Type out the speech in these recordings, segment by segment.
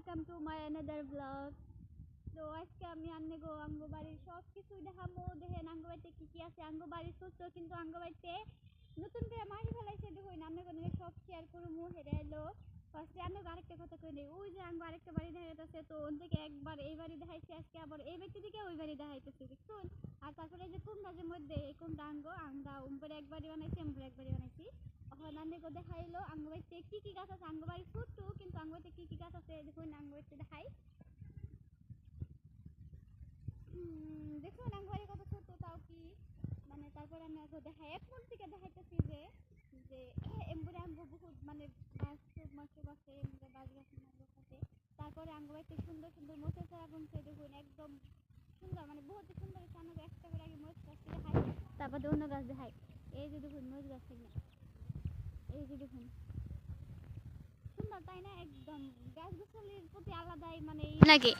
Welcome to my another blog তো আজকে আমি আন্নে গো আঙ্গ বাড়ির দেখেন, আঙ্গ বাড়িতে কি আছে? আঙ্গ ছোট্ট কিন্তু আঙ্গ নতুন করে মাটি ফেলাইছে দেখুন আমি কোনো সব শেয়ার করব হেরে এলো। ফার্স্টে আমি আরেকটা কথা কই নেই ওই যে আঙ্গ আরেকটা বাড়ি দেখাইতেছে তো ওন থেকে একবার এই বাড়ি দেখাইছে, আজকে আবার এই ব্যক্তি থেকে ওই বাড়ি দেখাইতেছে দেখুন আর তারপরে এই যে কুমড়াজের মধ্যে, এই কুমড়া আঙ্গ আমরা উম্পরে এক বাড়ি বানাইছি উম্পরে এক বাড়ি বানাইছি। আন্নে গো দেখাইলো আঙ্গ বাড়িতে কি কি গাছ আছে? আঙ্গ বাড়ি ছোট্ট কিন্তু আঙ্গ বাড়িতে কি কি গাছ আছে দেখুন আঙ্গ বাড়িতে দেখাই দেখুন আঙ্গ কত ছোট, তাও কি? মানে তারপরে আমি আগে দেখাই। এখন থেকে দেখাইতেছি যে যে এমবুরে আঙ্গ বহুত মানে গাছ মাছুক আছে, এমবুরে গাছ গাছ, মাছ আছে। তারপরে আঙ্গ বাড়িতে সুন্দর সুন্দর মোচা চারা বুনছে দেখুন, একদম সুন্দর মানে বহুত সুন্দর, একটা করে আগে মরিচ গাছ দেখাই। তারপরে অন্য গাছ দেখাই। এই যে দেখুন, মরিচ গাছ থেকে। এই যে দেখুন। সুন্দর, তাই না? একদম। গাছ গাছালির প্রতি আলাদাই মানে লাগে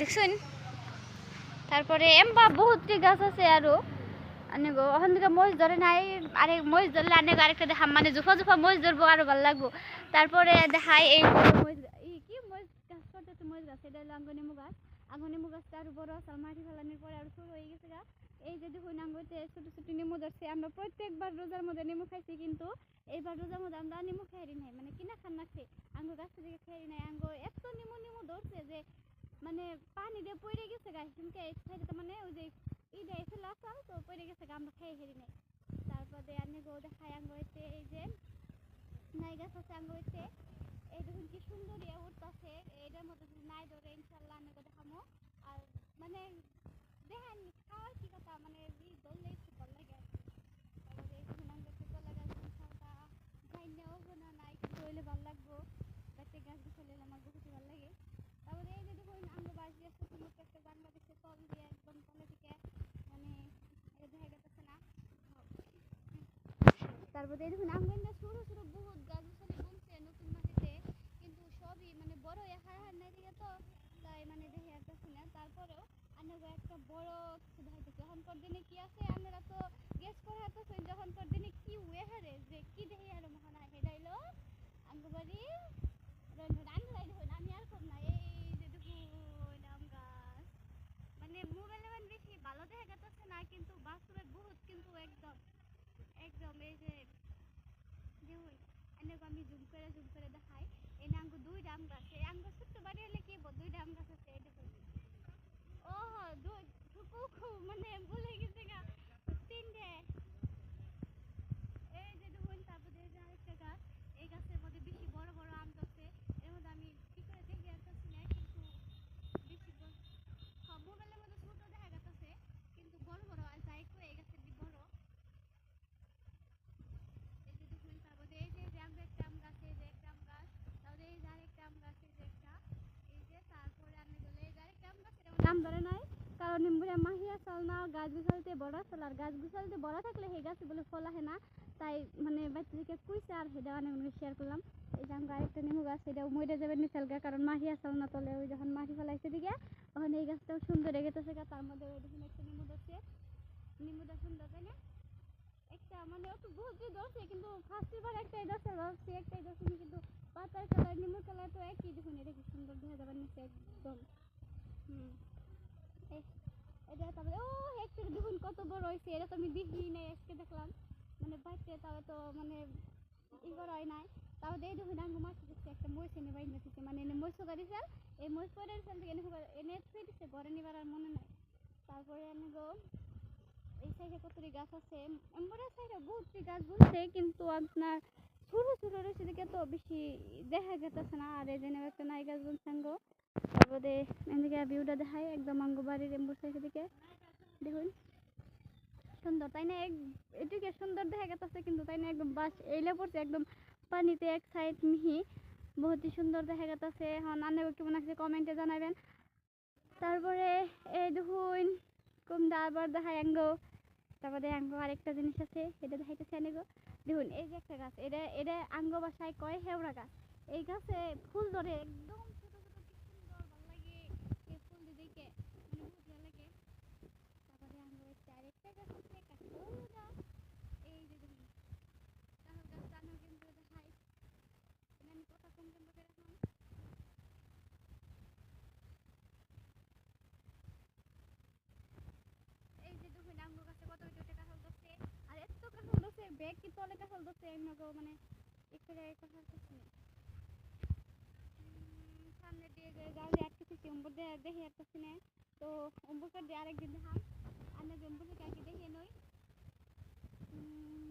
দেখছেন? তারপরে এমবা বহুতটি গাছ আছে আরও। অনেক ওখান থেকে মরিচ ধরে নাই। আরে মরিচ ধরলে অনেক আরেকটা দেখাম। মানে জুফা জুফা মরিচ ধরবো, আরও ভালো লাগবো। তারপরে দেখাই এই কি মরিচ গাছ? করতেছে মরিচ গাছ। এটা হলো আঙ্গনেমু গাছ। আঙ্গনেমু গাছটা আরও বড় আছে। মাটি ফেলানোর পরে আরও ছোট হয়ে গেছে গা। এই যে দেখুন আঙ্গুতে ছোট ছোট নেমু ধরছে, আমরা প্রত্যেকবার রোজার মধ্যে নেমু খাইছি, কিন্তু এইবার রোজার মধ্যে আমরা নেমু খাইরি নাই মানে কিনা খান না আঙ্গুর গাছ থেকে খাইরি নাই আঙ্গু এত নেমু নেমু ধরছে যে মানে পানি দিয়ে পড়ে গেছে গাছ কিন্তু সাইডে মানে ওই যে ই এসে লাসাল তো পড়ে গেছে আমরা খাই হেরি নাই। তারপরে আনে গো দেখাই আঙ্গ হইতে, এই যে নাই গাছ আছে আঙ্গ হইতে। এই দেখুন কি সুন্দর ইয়ে উঠতেছে এটার মধ্যে যদি নাই ধরে ইনশাল্লাহ আনে গো দেখামো আর মানে দেখেন খাওয়ার কি কথা মানে ই ধরলে একটু ভালো লাগে আর কি। তারপরে এই দেখুন আঙ্গ হইতে কলা গাছ ইনশাল্লাহ যাই নেও না নাই কিন্তু হইলে ভালো লাগবো গাছে গাছ গুছালে আমার বহুত ভালো লাগে তারপরে এই যে দেখুন আঙ্গ বাস দিয়ে ছোট মতো একটা বাংলাদেশের তল দিয়ে একদম তলে থেকে মানে এই দেখা গেছে না তারপরে দেখুন আমগঞ্জে ছোট ছোট বহুত গাছ গাছালি বুনছে নতুন মাটিতে, কিন্তু সবই মানে বড় হার হার নাই দিকে তো, তাই মানে দেখে আসতেছি না। তারপরেও আনাগো একটা বড় কিছু দেখাইতেছে এখনকার দিনে কি আছে আপনারা তো গেস করে হাঁটতেছেন যখনকার দিনে কি ওয়ে হারে যে কি দেখে আর মহানা হেডাইলো আঙ্গবাড়ি আঙ্গবাড়ি দেখুন, আমি আর কম না, এই যে দেখুন আম গাছ। মানে মোবাইলে বেশি ভালো দেখা যাচ্ছে না, কিন্তু বাস্তবে বহুত কিন্তু একদম একদম এই যে দেখুন এনেকে আমি জুম করে জুম করে দেখাই এনে আঙ্গু দুই ডাম গাছ এই আঙ্গু ছোট্ট বাড়ি হলে কি? দুই আম গাছ আছে এই দেখুন ও দুই কুকু মানে ভুলে গেছে গা তিনটে এই যে দেখুন তারপরে এই যে আরেকটা গাছ এই গাছের মধ্যে বেশি বড় বড় আম ধরছে এর মধ্যে আমি কি করে দেখে আসতেছি না কিন্তু বেশি বড় হ্যাঁ, মোবাইলের মধ্যে ছোট দেখা যাচ্ছে কিন্তু বড় বড় আর যাই করে এই গাছের দি বড় এই যে দেখুন তারপরে এই যে এই যে আম একটা আম গাছ এই যে একটা আম গাছ তারপরে এই যে আরেকটা আম গাছ এই যে একটা এই যে তারপরে আমি বলে এই যে আরেকটা আম গাছ এটা নাম ধরে নাই। কারণ নিম্বুরা মাহিয়া চাল না গাছ গুছালতে বড় চাল আর গাছ গুছালতে বড় থাকলে সেই গাছ বলে ফল আহে না। তাই মানে বাচ্চা থেকে কুইছে আর সেটা অনেক শেয়ার করলাম এই যে আমরা আরেকটা নেমু গাছ সেটাও মরে যাবে নিচাল গা কারণ মাহিয়া চাল না তলে ওই যখন মাটি ফেলাইছে দিকে তখন এই গাছটাও সুন্দর এগেতেছে গা তার মধ্যে ওই দেখুন একটা নেমু ধরছে নেমুটা সুন্দর তাই না একটা মানে অত বহুত যে ধরছে কিন্তু ফার্স্ট বার একটাই ধরছে ধরছে একটাই ধরছে কিন্তু পাতার কালার নেমুর কালার তো একই দেখুন। এটা কি সুন্দর দেখা যাবার নিচে একদম। হুম। এটা তারপরে ও একটা দেখুন কত বড় হয়েছে, এটা তো আমি দেখি নাই, আজকে দেখলাম। মানে বাচ্চা তাও তো মানে ই করা হয় নাই। তারপরে এই দেখুন আঙ্গু মাছ দিচ্ছে, একটা মহিষ এনে বাইন দিচ্ছে। মানে এনে মহিষ গাড়ি চাল এই মহিষ পরে চাল থেকে এনে এনে থুয়ে দিচ্ছে ঘরে নিবার আর মনে নাই। তারপরে আমি গো, এই সাইডে কতটি গাছ আছে। এমবরের সাইডে বহুতটি গাছ বলছে, কিন্তু আপনার ছোট ছোট রয়েছে দিকে তো বেশি দেখা যেতেছে না। আর এই জন্য একটা নাই গাছ বলছেন গো। তারপরে ভিউটা দেখাই, একদম আঙ্গু বাড়ির এম্বুর দিকে দেখুন, সুন্দর, তাই না? এক এদিকে সুন্দর দেখা গেছে কিন্তু, তাই না? একদম বাস এইলে পড়ছে, একদম পানিতে এক সাইড মিহি। বহুতই সুন্দর দেখা গেছে এখন আন্নে কেমন আছে কমেন্টে জানাবেন। তারপরে এই দেখুন, কুমড়া আবার দেখাই আঙ্গো। তারপরে আঙ্গো আরেকটা জিনিস আছে, এটা দেখাইতেছে আনেগো। দেখুন, এই যে একটা গাছ, এটা এটা আঙ্গ বাসায় কয় হেওড়া গাছ? এই গাছে ফুল ধরে একদম ছোট ছোট কি সুন্দর ভালো লাগে এই ফুল দেখে মানে বহুত ভালো লাগে তারপরে আঙ্গো একটা আরেকটা গাছ আছে কাঠুরা এই যে দেখুন কাঁঠাল গাছ টানো কিন্তু দেখাই আমি কথা কম কম করে রাখলাম মানে একটু সামনে দিয়ে যে যাও যে আটকেছি অম্বুর দিয়ে দেখে না তো অম্বুকে দিয়ে আরেকদিন দেখাম আমি অম্বুকে আগে দেখিয়ে নই। উম,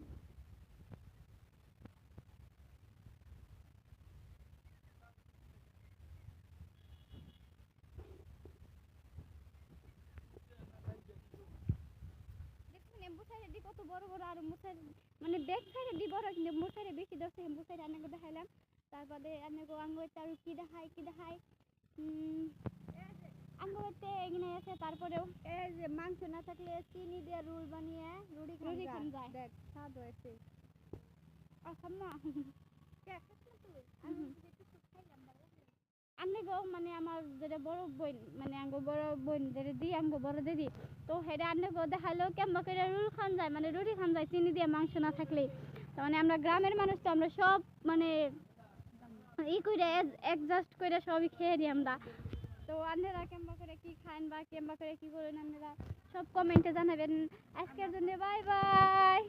দেখুন এম্বু সাইডে কত বড় বড় আর সাইড মানে ব্যাক সাইডে দিব কিন্তু এম্বু সাইডে বেশি ধরছে এম্বু সাইডে আনাকে দেখাইলাম। তারপরে অনেক আঙ্গুরতে আর কি দেখাই কি দেখাই আঙ্গুরতে এগিয়ে আছে তারপরেও এই যে মাংস না থাকলে চিনি দিয়ে রুল বানিয়ে রুটি রুটি খান যায়। দেখ স্বাদ হয়েছে। খাস না তুই আমি তো একটু খাইলাম ভালো লাগে আন্নে গো মানে আমার যেটা বড় বোন মানে আঙ্গো বড় বোন যেটা দি আঙ্গো বড় দিদি, তো আন্নে গো, দেখাল কেমন করে রুল খান যায় মানে রুটি খান যায়, চিনি দিয়ে মাংস না থাকলে। মানে আমরা গ্রামের মানুষ তো আমরা সব মানে ই করে অ্যাডজাস্ট করে সবই খেয়ে দিই আমরা। তো আপনারা কেমন করে কি খান বা কেমন করে কি করেন আপনারা সব কমেন্টে জানাবেন। আজকের জন্য বাই বাই।